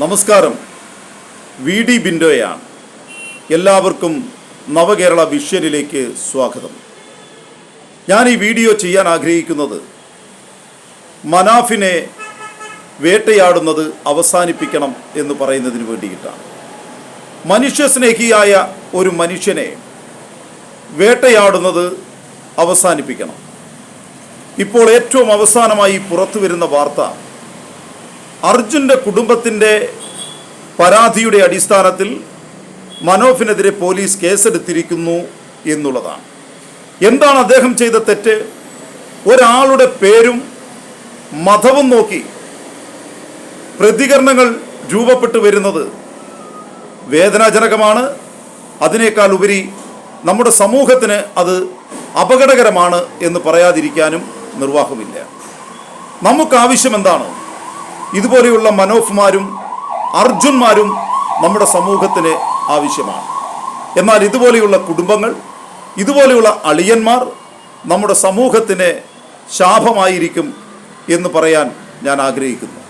നമസ്കാരം. V D ബിൻഡോയാണ്. എല്ലാവർക്കും നവകേരള വിഷ്യനിലേക്ക് സ്വാഗതം. ഞാൻ ഈ വീഡിയോ ചെയ്യാൻ ആഗ്രഹിക്കുന്നത് മനാഫിനെ വേട്ടയാടുന്നത് അവസാനിപ്പിക്കണം എന്ന് പറയുന്നതിന് വേണ്ടിയിട്ടാണ്. മനുഷ്യസ്നേഹിയായ ഒരു മനുഷ്യനെ വേട്ടയാടുന്നത് അവസാനിപ്പിക്കണം. ഇപ്പോൾ ഏറ്റവും അവസാനമായി പുറത്തു വരുന്ന വാർത്ത അർജുന്റെ കുടുംബത്തിന്റെ പരാതിയുടെ അടിസ്ഥാനത്തിൽ മനോഫിനെതിരെ പോലീസ് കേസെടുത്തിരിക്കുന്നു എന്നുള്ളതാണ്. എന്താണ് അദ്ദേഹം ചെയ്ത തെറ്റ്? ഒരാളുടെ പേരും മതവും നോക്കി പ്രതികരണങ്ങൾ രൂപപ്പെട്ടു വരുന്നത് വേദനാജനകമാണ്. അതിനേക്കാൾ ഉപരി നമ്മുടെ സമൂഹത്തിന് അത് അപകടകരമാണ് എന്ന് പറയാതിരിക്കാനും നിർവാഹമില്ല. നമുക്ക് ആവശ്യം എന്താണ് ഇതുപോലെയുള്ള മനോഫ്മാരും അർജുന്മാരും നമ്മുടെ സമൂഹത്തിന് ആവശ്യമാണ്. എന്നാൽ ഇതുപോലെയുള്ള കുടുംബങ്ങൾ ഇതുപോലെയുള്ള അളിയന്മാർ നമ്മുടെ സമൂഹത്തിന് ശാപമായിരിക്കും എന്ന് പറയാൻ ഞാൻ ആഗ്രഹിക്കുന്നു.